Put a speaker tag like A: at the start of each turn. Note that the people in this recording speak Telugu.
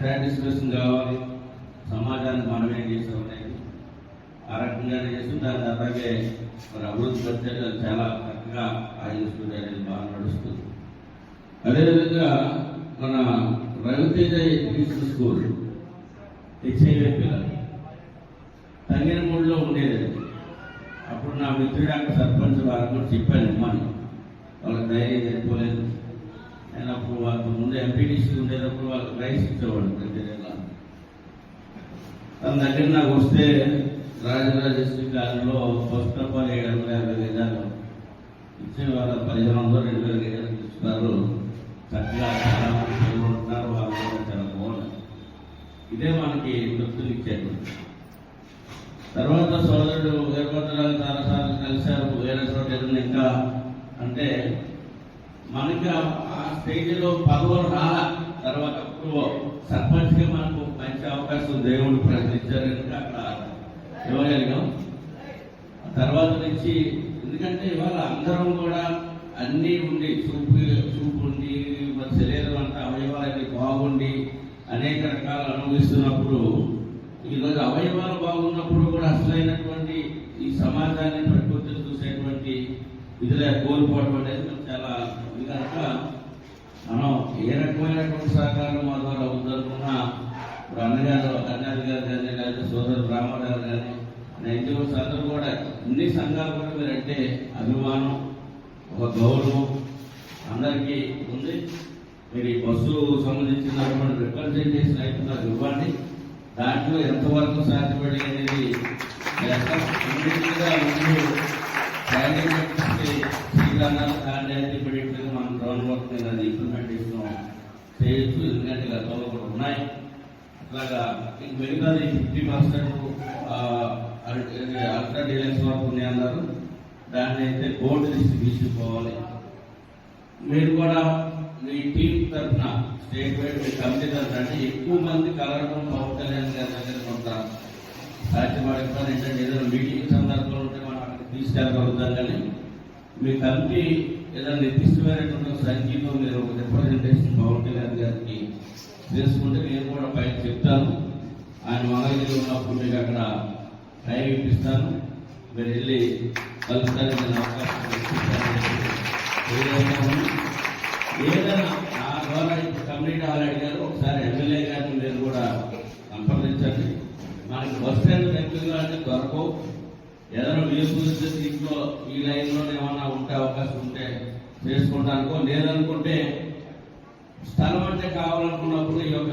A: సాటిస్ఫాక్షన్ కావాలి. సమాజానికి మనం ఏం చేసాం అనేది ఆ రకంగానే చేస్తూ దాని అలాగే మరి అభివృద్ధి పరిచయాలు చాలా చక్కగా ఆయన అనేది బాగా నడుస్తుంది. అదేవిధంగా మన రవితేజ ఎడ్యుకేషన్ స్కూల్ హెచ్ఐవి పిల్లలు తంగినమూడిలో ఉండేది అప్పుడు నా మిత్రుడు అక్కడ సర్పంచ్ వారు కూడా చెప్పాను మనం వాళ్ళకి ధైర్యం సరిపోలేదు అయినప్పుడు అప్పుడు వాళ్ళకి ముందు ఎంపీటీసీ ఉండేటప్పుడు వాళ్ళకి రైస్ ఇచ్చేవాడు ప్రతి తన దగ్గర నాకు వస్తే రాజరాజేశ్వరి కాలంలో ఫస్ట్ ఆఫ్ ఆల్ ఏడు వందల యాభై గజాలు ఇచ్చే వాళ్ళ పదిహేను వందలు రెండు వేల గజాలు ఇస్తున్నారు చక్కగా చాలా మంది ఉంటున్నారు వాళ్ళు కూడా చాలా బాగున్నారు. ఇదే మనకి తృప్తులు ఇచ్చేది తర్వాత సోదరుడు వీరభద్రరావు చాలాసార్లు కలిశారు వేరే చోట ఇంకా. అంటే మనకి ఆ- ఆ స్టేజ్లో పదవులు రాలా తర్వాత ఇప్పుడు సర్పంచ్గా మనకు మంచి అవకాశం దేవుడు ప్రకటించారు అక్కడ ఇవ్వగలిగాం. తర్వాత నుంచి ఎందుకంటే ఇవాళ అందరం కూడా అన్నీ ఉండి చూపు చూపు ఉండి మన శరీరం అంతా అవయవాలన్నీ బాగుండి అనేక రకాలు అనుభవిస్తున్నప్పుడు ఈరోజు అవయవాలు బాగున్నప్పుడు కూడా అసలైనటువంటి ఇదిలే కోల్పోవడం అనేది మనకు చాలా ఇది కనుక మనం ఏ రకమైనటువంటి సహకారం మా ద్వారా ఉందనుకున్నా ఇప్పుడు అన్నగారు అన్నగారు గారు కానీ లేదా సోదరు రామారావు కానీ ఎన్జిఓస్ అందరూ కూడా అన్ని సంఘాలు కూడా మీరంటే అభిమానం ఒక గౌరవం అందరికీ ఉంది. మీరు ఈ బస్సు సంబంధించినటువంటి రిప్రజెంటేషన్ అయితే నాకు ఇవ్వండి. దాంట్లో ఎంతవరకు సాధ్యపడి అనేది చేస్తాం. శ్రీకాంతాలు దాన్ని అయితే మనం గ్రౌండ్ వర్క్ మీద ఇంప్లిమెంటేషన్ చేయొచ్చు ఎందుకంటే గతంలో కూడా ఉన్నాయి. అట్లాగా మిగతాది ఫిఫ్టీ పర్సెంట్ అల్ట్రా డీలక్స్ అన్నారు. దాన్ని అయితే గోల్డ్ డిస్ట్రిబ్యూషన్ తీసుకుపోవాలి మీరు కూడా మీ టీం తరఫున స్టేట్ వైడ్ మీ కమిటీ తరఫున అంటే ఎక్కువ మంది కలవడం పవన్ కళ్యాణ్ గారి దగ్గర కొంత సాధ్యపడకపోతే ఏంటంటే ఏదైనా మీటింగ్ సందర్భంలో ఉంటే మనం అక్కడికి తీసుకెళ్ళగలుగుతాం కానీ మీ కమిటీ ఏదైనా నిర్దిష్టమైనటువంటి ఒక సంఖ్యలో మీరు ఒక రిప్రజెంటేషన్ పవన్ కళ్యాణ్ గారికి చేసుకుంటే నేను కూడా పైన చెప్తాను. ఆయన మంగళగిరి ఉన్నప్పుడు మీకు అక్కడ టైం ఇప్పిస్తాను. మీరు వెళ్ళి కలుస్తారని నేను అవకాశం ఏదైనా ఏదైనా నా ద్వారా ఇప్పుడు కమ్యూనిటీ హాల్ అడిగారు. ఒకసారి ఎమ్మెల్యే గారిని మీరు కూడా సంప్రదించండి. మనకి బస్ స్టాండ్ దగ్గరగా అంటే దొరకవు. ఏదైనా వీలు దీంట్లో ఈ లైన్లో ఏమన్నా ఉంటే అవకాశం ఉంటే చేసుకుంటానుకో. లేదనుకుంటే స్థలం అంటే కావాలనుకున్నప్పుడు ఈ యొక్క